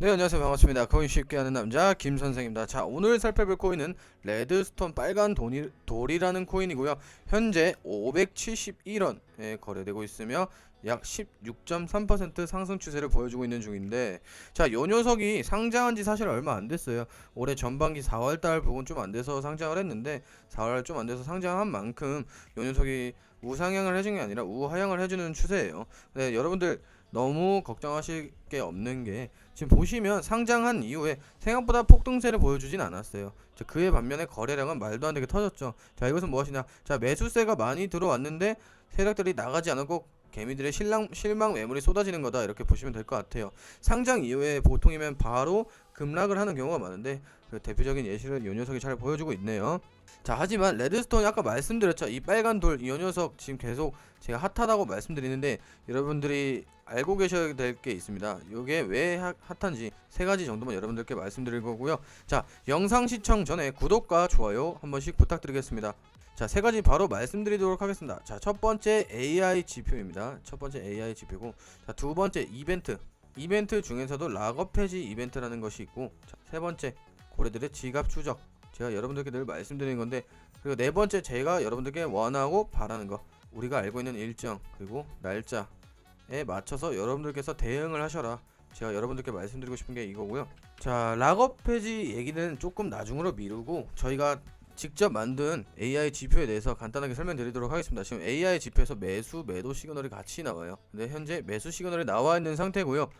네 안녕하세요. 반갑습니다. 코인 쉽게 하는 남자 김선생입니다. 자 오늘 살펴볼 코인은 레드스톤 빨간 돈이, 돌이라는 코인이고요. 현재 571원에 거래되고 있으며 약 16.3% 상승 추세를 보여주고 있는 중인데 자 요 녀석이 상장한 지 사실 얼마 안 됐어요. 올해 전반기 4월달 부분 좀 안 돼서 상장을 했는데 4월 좀 안 돼서 상장한 만큼 요 녀석이 우상향을 해준 게 아니라 우하향을 해주는 추세예요. 네 여러분들 너무 걱정하실 게 없는 게 지금 보시면 상장한 이후에 생각보다 폭등세를 보여주진 않았어요. 자, 그에 반면에 거래량은 말도 안 되게 터졌죠. 자, 이것은 무엇이냐? 자, 매수세가 많이 들어왔는데 세력들이 나가지 않고 개미들의 실망, 실망 매물이 쏟아지는 거다. 이렇게 보시면 될 것 같아요. 상장 이후에 보통이면 바로 급락을 하는 경우가 많은데 그 대표적인 예시를 이 녀석이 잘 보여주고 있네요. 자 하지만 레드스톤 아까 말씀드렸죠. 이 빨간 돌 이 녀석 지금 계속 제가 핫하다고 말씀드리는데 여러분들이 알고 계셔야 될 게 있습니다. 이게 왜 핫- 핫한지 세 가지 정도만 여러분들께 말씀드릴 거고요. 자 영상 시청 전에 구독과 좋아요 한 번씩 부탁드리겠습니다 자 세 가지 바로 말씀드리도록 하겠습니다. 자 첫 번째 AI 지표입니다. 첫 번째 AI 지표고 자 두 번째 이벤트. 이벤트 중에서도 락업 폐지 이벤트라는 것이 있고 자, 세 번째 고래들의 지갑 추적. 제가 여러분들께 늘 말씀드리는 건데 그리고 네 번째 제가 여러분들께 원하고 바라는 거 우리가 알고 있는 일정 그리고 날짜에 맞춰서 여러분들께서 대응을 하셔라. 제가 여러분들께 말씀드리고 싶은 게 이거고요. 자 락업 페이지 얘기는 조금 나중으로 미루고 저희가 직접 만든 AI 지표에 대해서 간단하게 설명드리도록 하겠습니다. 지금 AI 지표에서 매수, 매도 시그널이 같이 나와요. 근데 현재 매수 시그널이 나와 있는 상태고요.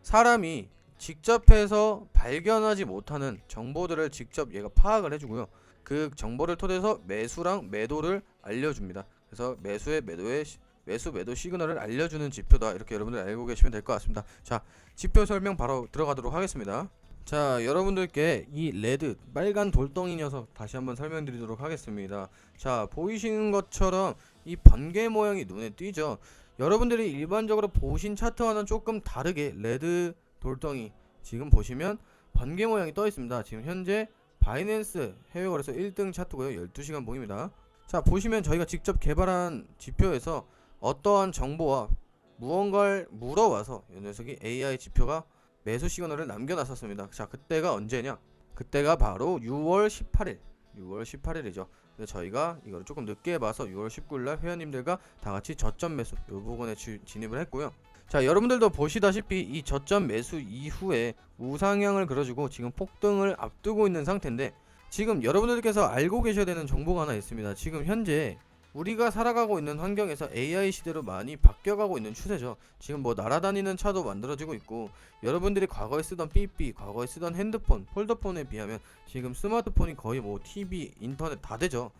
사람이 직접 해서 발견하지 못하는 정보들을 직접 얘가 파악을 해주고요. 그 정보를 토대해서 매수랑 매도를 알려줍니다. 그래서 매수의 매도의 시- 매수 매도 시그널을 알려주는 지표다. 이렇게 여러분들 알고 계시면 될 것 같습니다. 자, 지표 설명 바로 들어가도록 하겠습니다. 자, 여러분들께 이 레드 빨간 돌덩이 녀석 다시 한번 설명드리도록 하겠습니다. 자, 보이시는 것처럼 이 번개 모양이 눈에 띄죠. 여러분들이 일반적으로 보신 차트와는 조금 다르게 레드 돌덩이 지금 보시면 번개 모양이 떠 있습니다. 지금 현재 바이낸스 해외 거래소 1등 차트고요. 12시간 봉입니다. 자, 보시면 저희가 직접 개발한 지표에서 어떠한 정보와 무언가를 물어와서 이 녀석이 AI 지표가 매수 시그널을 남겨놨었습니다. 자, 그때가 언제냐? 그때가 바로 6월 18일. 6월 18일이죠. 근데 저희가 이거를 조금 늦게 봐서 6월 19일 날 회원님들과 다 같이 저점 매수 이 부분에 지- 진입을 했고요. 자, 여러분들도 보시다시피 이 저점 매수 이후에 우상향을 그려주고 지금 폭등을 앞두고 있는 상태인데 지금 여러분들께서 알고 계셔야 되는 정보가 하나 있습니다. 지금 현재 우리가 살아가고 있는 환경에서 AI 시대로 많이 바뀌어가고 있는 추세죠. 지금 뭐 날아다니는 차도 만들어지고 있고 여러분들이 과거에 쓰던 삐삐, 과거에 쓰던 핸드폰, 폴더폰에 비하면 지금 스마트폰이 거의 뭐 TV, 인터넷 다 되죠.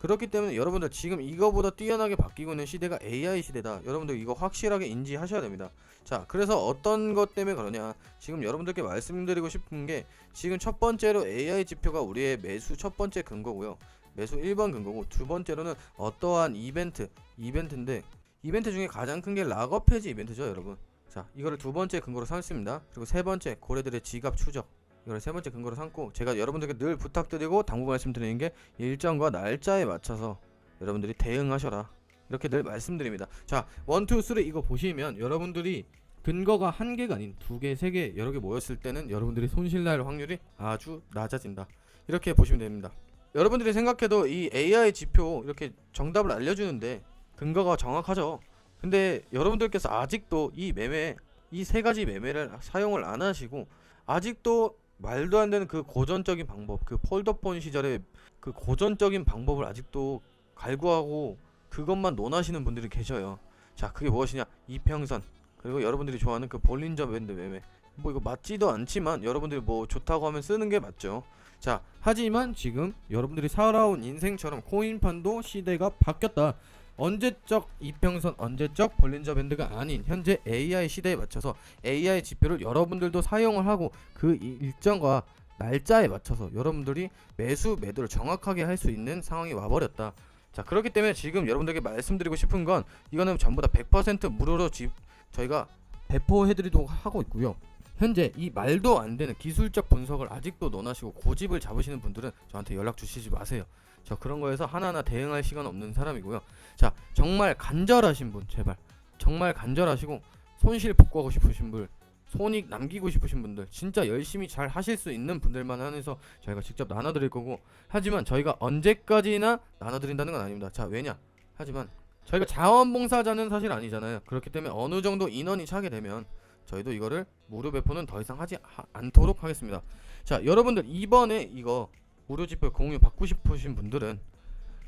그렇기 때문에 여러분들 지금 이거보다 뛰어나게 바뀌고 있는 시대가 AI 시대다. 여러분들 이거 확실하게 인지하셔야 됩니다. 자, 그래서 어떤 것 때문에 그러냐? 지금 여러분들께 말씀드리고 싶은 게 지금 첫 번째로 AI 지표가 우리의 매수 첫 번째 근거고요. 매수 1번 근거고 두 번째로는 어떠한 이벤트, 이벤트인데 이벤트 중에 가장 큰 게 락업 폐지 이벤트죠, 여러분. 자, 이거를 두 번째 근거로 삼습니다. 그리고 세 번째 고래들의 지갑 추적. 이걸 세 번째 근거로 삼고 제가 여러분들께 늘 부탁드리고 당부 말씀드리는 게 일정과 날짜에 맞춰서 여러분들이 대응하셔라. 이렇게 늘 말씀드립니다. 자, 원, 투, 쓰리 이거 보시면 여러분들이 근거가 한 개가 아닌 두 개, 세 개, 여러 개 모였을 때는 여러분들이 손실 날 확률이 아주 낮아진다. 이렇게 보시면 됩니다. 여러분들이 생각해도 이 AI 지표 이렇게 정답을 알려주는데 근거가 정확하죠. 근데 여러분들께서 아직도 이 매매 이 세 가지 매매를 사용을 안 하시고 아직도 말도 안 되는 그 고전적인 방법, 그 폴더폰 시절의 그 고전적인 방법을 아직도 갈구하고 그것만 논하시는 분들이 계셔요. 자, 그게 무엇이냐? 이평선 그리고 여러분들이 좋아하는 그 볼린저 밴드 매매. 뭐 이거 맞지도 않지만 여러분들이 뭐 좋다고 하면 쓰는 게 맞죠. 자, 하지만 지금 여러분들이 살아온 인생처럼 코인판도 시대가 바뀌었다. 언제적 이평선, 언제적 볼린저 밴드가 아닌 현재 AI 시대에 맞춰서 AI 지표를 여러분들도 사용을 하고 그 이- 일정과 날짜에 맞춰서 여러분들이 매수 매도를 정확하게 할 수 있는 상황이 와버렸다. 자 그렇기 때문에 지금 여러분들에게 말씀드리고 싶은 건 이거는 전부 다 100% 무료로 지, 저희가 배포해드리도록 하고 있고요. 현재 이 말도 안 되는 기술적 분석을 아직도 논하시고 고집을 잡으시는 분들은 저한테 연락 주시지 마세요. 저 그런 거에서 하나하나 대응할 시간 없는 사람이고요. 자 정말 간절하신 분 제발 정말 간절하시고 손실 복구하고 싶으신 분 손익 남기고 싶으신 분들 진짜 열심히 잘 하실 수 있는 분들만 한해서 저희가 직접 나눠드릴 거고 하지만 저희가 언제까지나 나눠드린다는 건 아닙니다 자 왜냐 하지만 저희가 자원봉사자는 사실 아니잖아요 그렇기 때문에 어느 정도 인원이 차게 되면 저희도 이거를 무료 배포는 더 이상 하지 하- 않도록 하겠습니다 자 여러분들 이번에 이거 무료 지표 공유 받고 싶으신 분들은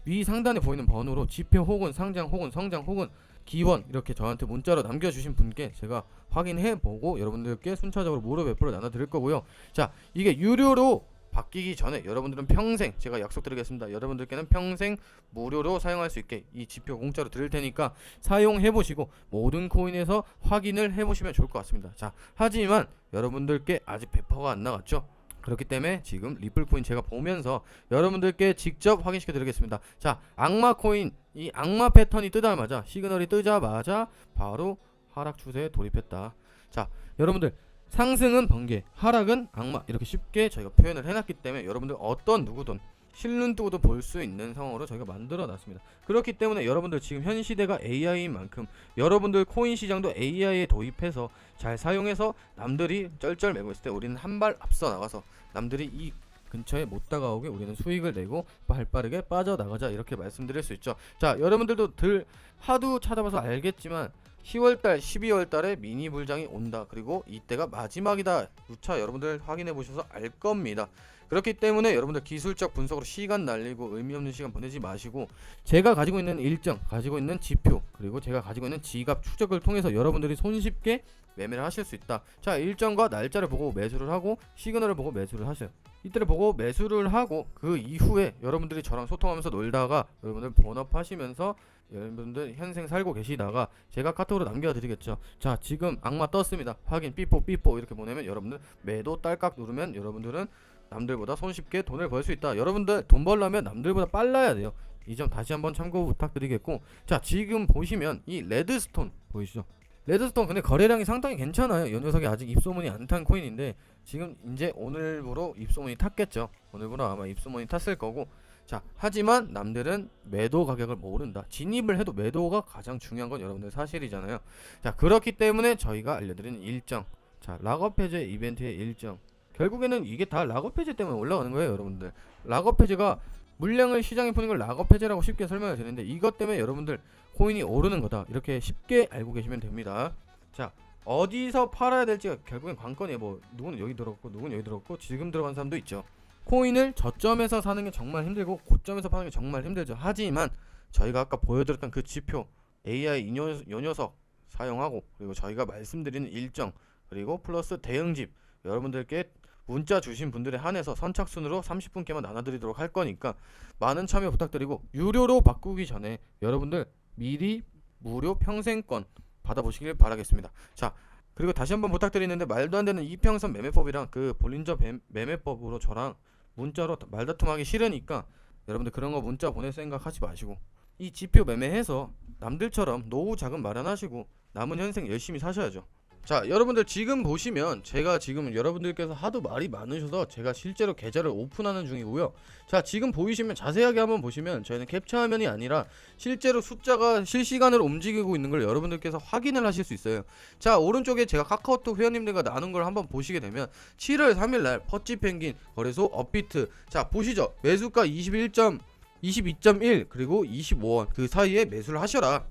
위 상단에 보이는 번호로 지표 혹은 상장 혹은 성장 혹은 기원 이렇게 저한테 문자로 남겨주신 분께 제가 확인해 보고 여러분들께 순차적으로 무료 배포를 나눠드릴 거고요. 자 이게 유료로 바뀌기 전에 여러분들은 평생 제가 약속드리겠습니다. 여러분들께는 평생 무료로 사용할 수 있게 이 지표 공짜로 드릴 테니까 사용해 보시고 모든 코인에서 확인을 해 보시면 좋을 것 같습니다. 자 하지만 여러분들께 아직 배포가 안 나갔죠. 그렇기 때문에 지금 리플 코인 제가 보면서 여러분들께 직접 확인시켜 드리겠습니다. 자, 악마 코인 이 악마 패턴이 뜨자마자 시그널이 뜨자마자 바로 하락 추세에 돌입했다. 자, 여러분들 상승은 번개, 하락은 악마 이렇게 쉽게 저희가 표현을 해놨기 때문에 여러분들 어떤 누구든 실눈 뜨고도 볼 수 있는 상황으로 저희가 만들어 놨습니다. 그렇기 때문에 여러분들 지금 현 시대가 AI인 만큼 여러분들 코인 시장도 AI에 도입해서 잘 사용해서 남들이 쩔쩔매고 있을 때 우리는 한 발 앞서 나가서 남들이 이 근처에 못 다가오게 우리는 수익을 내고 발 빠르게 빠져나가자 이렇게 말씀드릴 수 있죠. 자, 여러분들도 들 하도 찾아봐서 알겠지만 10월달, 12월달에 미니 불장이 온다. 그리고 이때가 마지막이다. 누차 여러분들 확인해 보셔서 알 겁니다. 그렇기 때문에 여러분들 기술적 분석으로 시간 날리고 의미 없는 시간 보내지 마시고 제가 가지고 있는 일정, 가지고 있는 지표, 그리고 제가 가지고 있는 지갑 추적을 통해서 여러분들이 손쉽게 매매를 하실 수 있다. 자, 일정과 날짜를 보고 매수를 하고 시그널을 보고 매수를 하세요. 이때를 보고 매수를 하고 그 이후에 여러분들이 저랑 소통하면서 놀다가 여러분들 본업하시면서 여러분들 현생 살고 계시다가 제가 카톡으로 남겨드리겠죠. 자, 지금 악마 떴습니다. 확인 삐뽀 삐뽀 이렇게 보내면 여러분들 매도 딸깍 누르면 여러분들은 남들보다 손쉽게 돈을 벌 수 있다. 여러분들 돈 벌려면 남들보다 빨라야 돼요. 이 점 다시 한번 참고 부탁드리겠고 자 지금 보시면 이 레드스톤 보이시죠? 레드스톤 근데 거래량이 상당히 괜찮아요. 이 녀석이 아직 입소문이 안 탄 코인인데 지금 이제 오늘부로 입소문이 탔겠죠. 오늘부로 아마 입소문이 탔을 거고 자 하지만 남들은 매도 가격을 모른다. 진입을 해도 매도가 가장 중요한 건 여러분들 사실이잖아요. 자 그렇기 때문에 저희가 알려드리는 일정 자 락업 해제 이벤트의 일정 결국에는 이게 다 락업 해제 때문에 올라가는 거예요 여러분들. 락업 해제가 물량을 시장에 푸는 걸 락업 해제라고 쉽게 설명을 드리는데 이것 때문에 여러분들 코인이 오르는 거다. 이렇게 쉽게 알고 계시면 됩니다. 자 어디서 팔아야 될지가 결국엔 관건이에요. 뭐 누구는 여기 들어갔고 누구는 여기 들어갔고 지금 들어간 사람도 있죠. 코인을 저점에서 사는 게 정말 힘들고 고점에서 파는 게 정말 힘들죠. 하지만 저희가 아까 보여드렸던 그 지표 AI 이 녀석 사용하고 그리고 저희가 말씀드리는 일정 그리고 플러스 대응집 여러분들께 문자 주신 분들에 한해서 선착순으로 30분께만 나눠드리도록 할 거니까 많은 참여 부탁드리고 유료로 바꾸기 전에 여러분들 미리 무료 평생권 받아보시길 바라겠습니다. 자 그리고 다시 한번 부탁드리는데 말도 안 되는 이평선 매매법이랑 그 볼린저 매- 매매법으로 저랑 문자로 말다툼하기 싫으니까 여러분들 그런 거 문자 보낼 생각 하지 마시고 이 지표 매매해서 남들처럼 노후 자금 마련하시고 남은 현생 열심히 사셔야죠. 자 여러분들 지금 보시면 제가 지금 여러분들께서 하도 말이 많으셔서 제가 실제로 계좌를 오픈하는 중이고요. 자 지금 보이시면 자세하게 한번 보시면 저희는 캡처 화면이 아니라 실제로 숫자가 실시간으로 움직이고 있는 걸 여러분들께서 확인을 하실 수 있어요. 자 오른쪽에 제가 카카오톡 회원님들과 나눈 걸 한번 보시게 되면 7월 3일날 퍼치 펭귄 거래소 업비트. 자 보시죠. 매수가 21점 22.1 그리고 25원. 그 사이에 매수를 하셔라.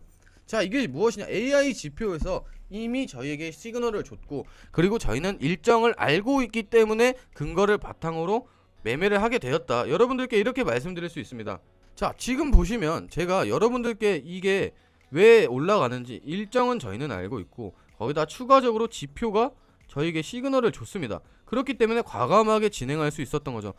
자 이게 무엇이냐? AI 지표에서 이미 저희에게 시그널을 줬고 그리고 저희는 일정을 알고 있기 때문에 근거를 바탕으로 매매를 하게 되었다. 여러분들께 이렇게 말씀드릴 수 있습니다. 자, 지금 보시면 제가 여러분들께 이게 왜 올라가는지 일정은 저희는 알고 있고 거기다 추가적으로 지표가 저희에게 시그널을 줬습니다. 그렇기 때문에 과감하게 진행할 수 있었던 거죠.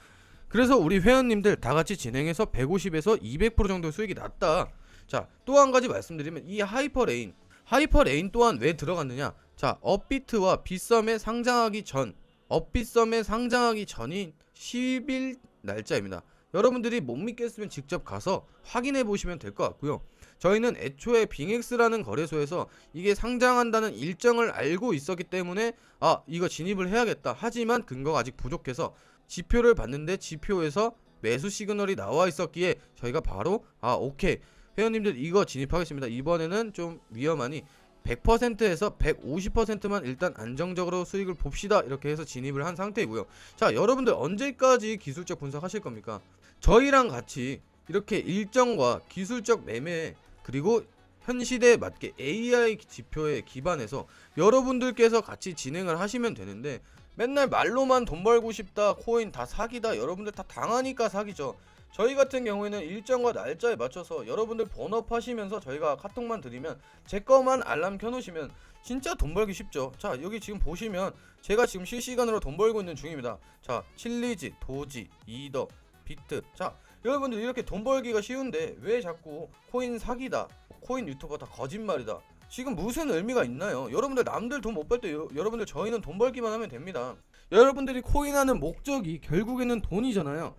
그래서 우리 회원님들 다 같이 진행해서 150에서 200% 정도 수익이 났다. 자, 또 한 가지 말씀드리면 이 하이퍼레인 하이퍼레인 또한 왜 들어갔느냐? 자, 업비트와 빗썸에 상장하기 전, 업비썸에 상장하기 전인 10일 날짜입니다. 여러분들이 못 믿겠으면 직접 가서 확인해 보시면 될 것 같고요. 저희는 애초에 빙엑스라는 거래소에서 이게 상장한다는 일정을 알고 있었기 때문에 아 이거 진입을 해야겠다. 하지만 근거가 아직 부족해서 지표를 봤는데 지표에서 매수 시그널이 나와 있었기에 저희가 바로 아 오케이 회원님들 이거 진입하겠습니다. 이번에는 좀 위험하니 100%에서 150%만 일단 안정적으로 수익을 봅시다. 이렇게 해서 진입을 한 상태이고요. 자 여러분들 언제까지 기술적 분석하실 겁니까? 저희랑 같이 이렇게 일정과 기술적 매매 그리고 현 시대에 맞게 AI 지표에 기반해서 여러분들께서 같이 진행을 하시면 되는데 맨날 말로만 돈 벌고 싶다 코인 다 사기다 여러분들 다 당하니까 사기죠 저희 같은 경우에는 일정과 날짜에 맞춰서 여러분들 본업 하시면서 저희가 카톡만 드리면 제 거만 알람 켜놓으시면 진짜 돈 벌기 쉽죠. 자 여기 지금 보시면 제가 지금 실시간으로 돈 벌고 있는 중입니다. 자 칠리지 도지 이더 비트. 자 여러분들 이렇게 돈 벌기가 쉬운데 왜 자꾸 코인 사기다 코인 유튜버 다 거짓말이다. 지금 무슨 의미가 있나요? 여러분들 남들 돈 못 벌 때 여러분들 저희는 돈 벌기만 하면 됩니다. 여러분들이 코인하는 목적이 결국에는 돈이잖아요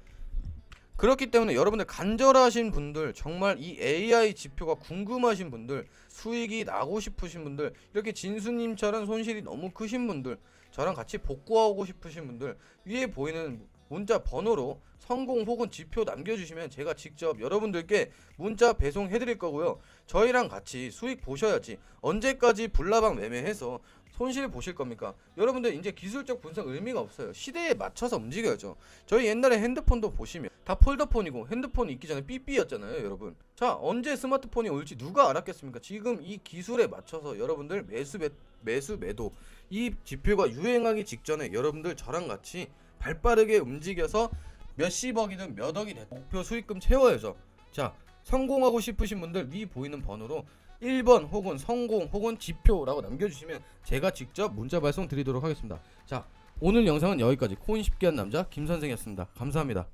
그렇기 때문에 여러분들 간절하신 분들 정말 이 AI 지표가 궁금하신 분들 수익이 나고 싶으신 분들 이렇게 진수님처럼 손실이 너무 크신 분들 저랑 같이 복구하고 싶으신 분들 위에 보이는 문자 번호로 성공 혹은 지표 남겨주시면 제가 직접 여러분들께 문자 배송해 드릴 거고요. 저희랑 같이 수익 보셔야지 언제까지 불나방 매매해서 손실 보실 겁니까? 여러분들 이제 기술적 분석 의미가 없어요. 시대에 맞춰서 움직여야죠. 저희 옛날에 핸드폰도 보시면 다 폴더폰이고 핸드폰이 있기 전에 삐삐였잖아요 여러분. 자 언제 스마트폰이 올지 누가 알았겠습니까? 지금 이 기술에 맞춰서 여러분들 매수 매, 매수 매도 이 지표가 유행하기 직전에 여러분들 저랑 같이 발빠르게 움직여서 몇십억이든 몇 억이 된 목표 수익금 채워야죠. 자 성공하고 싶으신 분들 위 보이는 번호로 1번 혹은 성공 혹은 지표라고 남겨주시면 제가 직접 문자 발송 드리도록 하겠습니다. 자 오늘 영상은 여기까지. 코인 쉽게 한 남자 김 선생이었습니다. 감사합니다